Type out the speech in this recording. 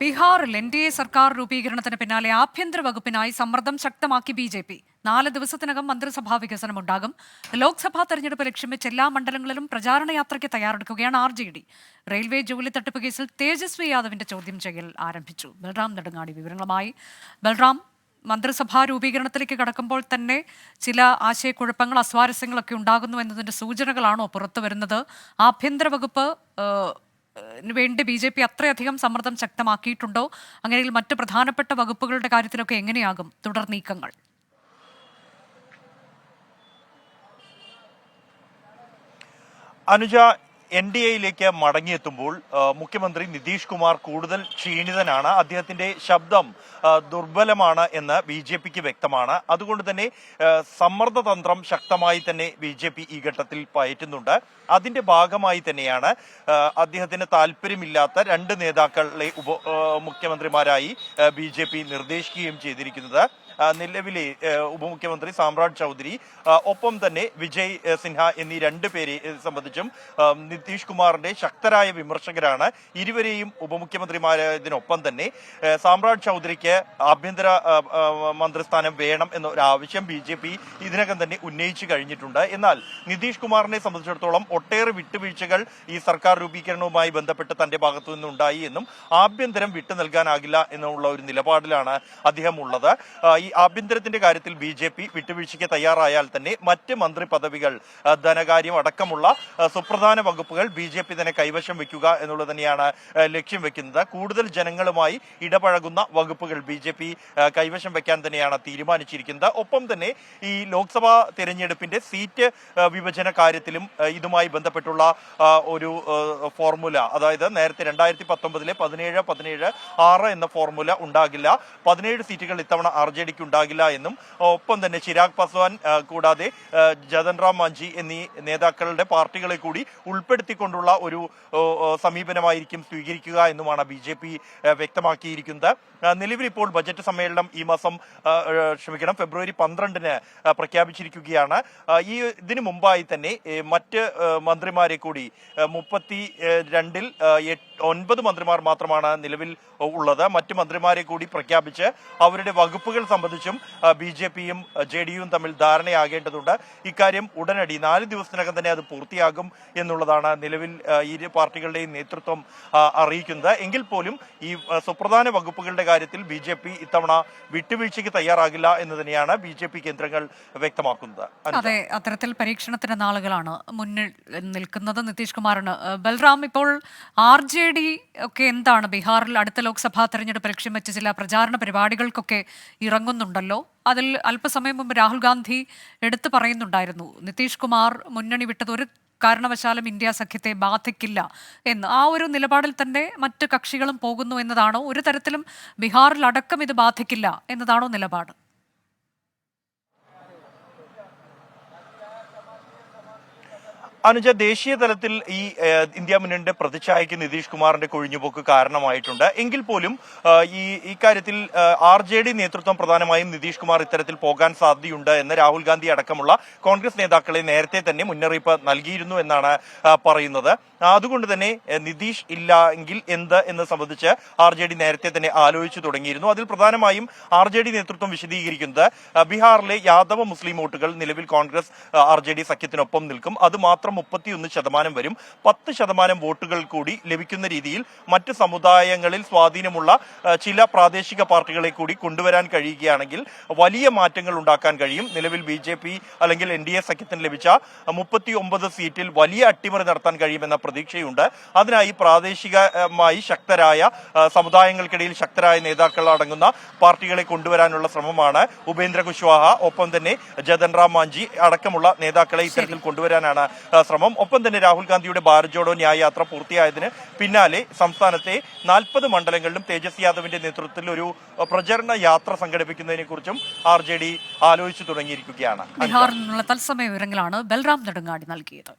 ബീഹാറിൽ N D A സർക്കാർ രൂപീകരണത്തിന് പിന്നാലെ ആഭ്യന്തര വകുപ്പിനായി സമ്മർദ്ദം ശക്തമാക്കി ബി ജെ പി. നാല് ദിവസത്തിനകം മന്ത്രിസഭാ വികസനമുണ്ടാകും. ലോക്സഭാ തെരഞ്ഞെടുപ്പ് ലക്ഷ്യം വെച്ച് എല്ലാ മണ്ഡലങ്ങളിലും പ്രചാരണ യാത്രയ്ക്ക് തയ്യാറെടുക്കുകയാണ് ആർ ജെ ഡി. റെയിൽവേ ജോലി തട്ടിപ്പ് കേസിൽ തേജസ്വി യാദവിന്റെ ചോദ്യം ചെയ്യൽ ആരംഭിച്ചു. ബൽറാം നെടുങ്ങാടി വിവരങ്ങളുമായി. ബൽറാം മന്ത്രിസഭാ രൂപീകരണത്തിലേക്ക് കടക്കുമ്പോൾ തന്നെ ചില ആശയക്കുഴപ്പങ്ങൾ അസ്വാരസ്യങ്ങളൊക്കെ ഉണ്ടാകുന്നു എന്നതിന്റെ സൂചനകളാണോ പുറത്തു വരുന്നത് ആഭ്യന്തര വകുപ്പ് വേണ്ടി ബി ജെ പി അത്രയധികം സമ്മർദ്ദം ശക്തമാക്കിയിട്ടുണ്ടോ? അങ്ങനെയെങ്കിൽ മറ്റ് പ്രധാനപ്പെട്ട വകുപ്പുകളുടെ കാര്യത്തിലൊക്കെ എങ്ങനെയാകും? തുടർ നീക്കങ്ങൾ. അനുജ എൻ ഡി എയിലേക്ക് മടങ്ങിയെത്തുമ്പോൾ മുഖ്യമന്ത്രി നിതീഷ് കുമാർ കൂടുതൽ ക്ഷീണിതനാണ്. അദ്ദേഹത്തിന്റെ ശബ്ദം ദുർബലമാണ് എന്ന് ബി ജെ പിക്ക് വ്യക്തമാണ്. അതുകൊണ്ട് തന്നെ സമ്മർദ്ദതന്ത്രം ശക്തമായി തന്നെ ബി ജെ പി ഈ ഘട്ടത്തിൽ പയറ്റുന്നുണ്ട്. അതിന്റെ ഭാഗമായി തന്നെയാണ് അദ്ദേഹത്തിന് താല്പര്യമില്ലാത്ത രണ്ട് നേതാക്കളെ ഉപ മുഖ്യമന്ത്രിമാരായി ബി ജെ പി നിർദ്ദേശിക്കുകയും ചെയ്തിരിക്കുന്നത്. നിലവിലെ ഉപമുഖ്യമന്ത്രി സാമ്രാജ് ചൗധരി ഒപ്പം തന്നെ വിജയ് സിൻഹ എന്നീ രണ്ട് പേരെ സംബന്ധിച്ചും നിതീഷ് കുമാറിന്റെ ശക്തരായ വിമർശകരാണ് ഇരുവരെയും ഉപമുഖ്യമന്ത്രിമാരായതിനൊപ്പം തന്നെ. സാമ്രാട് ചൗധരിക്ക് ആഭ്യന്തര മന്ത്രിസ്ഥാനം വേണം എന്നൊരു ആവശ്യം ബി ജെ പി ഇതിനകം തന്നെ ഉന്നയിച്ചു കഴിഞ്ഞിട്ടുണ്ട്. എന്നാൽ നിതീഷ് കുമാറിനെ സംബന്ധിച്ചിടത്തോളം ഒട്ടേറെ വിട്ടുവീഴ്ചകൾ ഈ സർക്കാർ രൂപീകരണവുമായി ബന്ധപ്പെട്ട് തന്റെ ഭാഗത്തു നിന്നുണ്ടായി എന്നും ആഭ്യന്തരം വിട്ടു നൽകാനാകില്ല എന്നുള്ള ഒരു നിലപാടിലാണ് അദ്ദേഹം ഉള്ളത്. ഈ ആഭ്യന്തരത്തിന്റെ കാര്യത്തിൽ ബി ജെ പി വിട്ടുവീഴ്ചയ്ക്ക് തയ്യാറായാൽ തന്നെ മറ്റ് മന്ത്രി പദവികൾ ധനകാര്യം അടക്കമുള്ള സുപ്രധാന വകുപ്പുകൾ ബി ജെ പി തന്നെ കൈവശം വെക്കുക എന്നുള്ളത് തന്നെയാണ് ലക്ഷ്യം വെക്കുന്നത്. കൂടുതൽ ജനങ്ങളുമായി ഇടപഴകുന്ന വകുപ്പുകൾ ബി ജെ പി കൈവശം വെക്കാൻ തന്നെയാണ് തീരുമാനിച്ചിരിക്കുന്നത്. ഒപ്പം തന്നെ ഈ ലോക്സഭാ തെരഞ്ഞെടുപ്പിന്റെ സീറ്റ് വിഭജന കാര്യത്തിലും ഇതുമായി ബന്ധപ്പെട്ടുള്ള ഒരു ഫോർമുല അതായത് നേരത്തെ രണ്ടായിരത്തി പത്തൊമ്പതിലെ പതിനേഴ് പതിനേഴ് ആറ് എന്ന ഫോർമുല ഉണ്ടാകില്ല. പതിനേഴ് സീറ്റുകൾ ഇത്തവണ ആർ ജെ ഡിക്ക് ഉണ്ടാകില്ല എന്നും ഒപ്പം തന്നെ ചിരാഗ് പാസ്വാൻ കൂടാതെ ജതൻ റാം മാഞ്ചി എന്നീ നേതാക്കളുടെ പാർട്ടികളെ കൂടി ഉൾപ്പെടുത്തിക്കൊണ്ടുള്ള ഒരു സമീപനമായിരിക്കും സ്വീകരിക്കുക എന്നുമാണ് ബി ജെ പി വ്യക്തമാക്കിയിരിക്കുന്നത്. നിലവിൽ ഇപ്പോൾ ബജറ്റ് സമ്മേളനം ഈ മാസം ക്ഷമിക്കണം ഫെബ്രുവരി പന്ത്രണ്ടിന് പ്രഖ്യാപിച്ചിരിക്കുകയാണ്. ഈ ഇതിനു മുമ്പായി തന്നെ മറ്റ് മന്ത്രിമാരെ കൂടി മുപ്പത്തി രണ്ടിൽ എട്ട്- ഒൻപത് മന്ത്രിമാർ മാത്രമാണ് നിലവിൽ ഉള്ളത്. മറ്റ് മന്ത്രിമാരെ കൂടി പ്രഖ്യാപിച്ച് അവരുടെ വകുപ്പുകൾ സംബന്ധിച്ചും ബി ജെ പിയും ജെ ഡി യുവും തമ്മിൽ ധാരണയാകേണ്ടതുണ്ട്. ഇക്കാര്യം ഉടനടി നാല് ദിവസത്തിനകം തന്നെ അത് പൂർത്തിയാകും എന്നുള്ളതാണ് നിലവിൽ ഇരു പാർട്ടികളുടെയും നേതൃത്വം അറിയിക്കുന്നത്. എങ്കിൽ പോലും ഈ സുപ്രധാന വകുപ്പുകളുടെ കാര്യത്തിൽ ബി ജെ പി ഇത്തവണ വിട്ടുവീഴ്ചയ്ക്ക് തയ്യാറാകില്ല എന്ന് തന്നെയാണ് ബി ജെ പി കേന്ദ്രങ്ങൾ വ്യക്തമാക്കുന്നത്. അതെ അത്തരത്തിൽ പരീക്ഷണത്തിന്റെ നാളുകളാണ് മുന്നിൽ നിൽക്കുന്നത് നിതീഷ് കുമാറിന്. ബൽറാം ഇപ്പോൾ ആർ ജെ ഡി ഒക്കെ എന്താണ്? ബീഹാറിൽ അടുത്ത ലോക്സഭാ തെരഞ്ഞെടുപ്പ് ലക്ഷ്യം വെച്ച് ചില പ്രചാരണ പരിപാടികൾക്കൊക്കെ ഇറങ്ങുന്നുണ്ടല്ലോ. അതിൽ അല്പസമയം മുമ്പ് രാഹുൽ ഗാന്ധി എടുത്തു പറയുന്നുണ്ടായിരുന്നു നിതീഷ് കുമാർ മുന്നണി വിട്ടത് ഒരു കാരണവശാലും ഇന്ത്യ സഖ്യത്തെ ബാധിക്കില്ല എന്ന്. ആ ഒരു നിലപാടിൽ തന്നെ മറ്റ് കക്ഷികളും പോകുന്നു എന്നതാണോ? ഒരു തരത്തിലും ബീഹാറിൽ അടക്കം ഇത് ബാധിക്കില്ല എന്നതാണോ നിലപാട്? അനുജ ദേശീയ തലത്തിൽ ഈ ഇന്ത്യ മുന്നണിയുടെ പ്രതിച്ഛായക്ക് നിതീഷ് കുമാറിന്റെ കൊഴിഞ്ഞുപോക്ക് കാരണമായിട്ടുണ്ട്. എങ്കിൽ പോലും ഈ ഇക്കാര്യത്തിൽ ആർ ജെ ഡി നേതൃത്വം പ്രധാനമായും നിതീഷ് കുമാർ ഇത്തരത്തിൽ പോകാൻ സാധ്യതയുണ്ട് എന്ന് രാഹുൽ ഗാന്ധി അടക്കമുള്ള കോൺഗ്രസ് നേതാക്കളെ നേരത്തെ തന്നെ മുന്നറിയിപ്പ് നൽകിയിരുന്നു എന്നാണ് പറയുന്നത്. അതുകൊണ്ട് തന്നെ നിതീഷ് ഇല്ല എങ്കിൽ എന്ത് എന്ന് സംബന്ധിച്ച് ആർ ജെ ഡി നേരത്തെ തന്നെ ആലോചിച്ചു തുടങ്ങിയിരുന്നു. അതിൽ പ്രധാനമായും ആർ ജെ ഡി നേതൃത്വം വിശദീകരിക്കുന്നത് ബീഹാറിലെ യാദവ മുസ്ലിം വോട്ടുകൾ നിലവിൽ കോൺഗ്രസ് ആർ ജെ ഡി സഖ്യത്തിനൊപ്പം നിൽക്കും. അത് മാത്രം മുപ്പത്തിയൊന്ന് ശതമാനം വരും. പത്ത് ശതമാനം വോട്ടുകൾ കൂടി ലഭിക്കുന്ന രീതിയിൽ മറ്റ് സമുദായങ്ങളിൽ സ്വാധീനമുള്ള ചില പ്രാദേശിക പാർട്ടികളെ കൂടി കൊണ്ടുവരാൻ കഴിയുകയാണെങ്കിൽ വലിയ മാറ്റങ്ങൾ ഉണ്ടാക്കാൻ കഴിയും. നിലവിൽ ബി ജെ പി അല്ലെങ്കിൽ എൻ ഡി എ സഖ്യത്തിന് ലഭിച്ച മുപ്പത്തി ഒമ്പത് സീറ്റിൽ വലിയ അട്ടിമറി നടത്താൻ കഴിയുമെന്ന പ്രതീക്ഷയുണ്ട്. അതിനായി പ്രാദേശികമായി ശക്തരായ സമുദായങ്ങൾക്കിടയിൽ ശക്തരായ നേതാക്കൾ അടങ്ങുന്ന പാർട്ടികളെ കൊണ്ടുവരാനുള്ള ശ്രമമാണ് ഉപേന്ദ്ര കുശ്വാഹ. ഒപ്പം തന്നെ ജതൻ റാം മാഞ്ചി അടക്കമുള്ള നേതാക്കളെ ഇത്തരത്തിൽ കൊണ്ടുവരാനാണ് ശ്രമം ഒപ്പം തന്നെ രാഹുൽ ഗാന്ധിയുടെ ഭാരത് ജോഡോ ന്യായ യാത്ര പൂർത്തിയായതിന് പിന്നാലെ സംസ്ഥാനത്തെ നാൽപ്പത് മണ്ഡലങ്ങളിലും തേജസ് യാദവിന്റെ നേതൃത്വത്തിൽ ഒരു പ്രചരണ യാത്ര സംഘടിപ്പിക്കുന്നതിനെ കുറിച്ചും ആർ ജെ ഡി ആലോചിച്ചു തുടങ്ങിയിരിക്കുകയാണ്. ബീഹാറിൽ നിന്നുള്ള തത്സമയ വിവരങ്ങളാണ് ബൽറാം നെടുങ്ങാടി നൽകിയത്.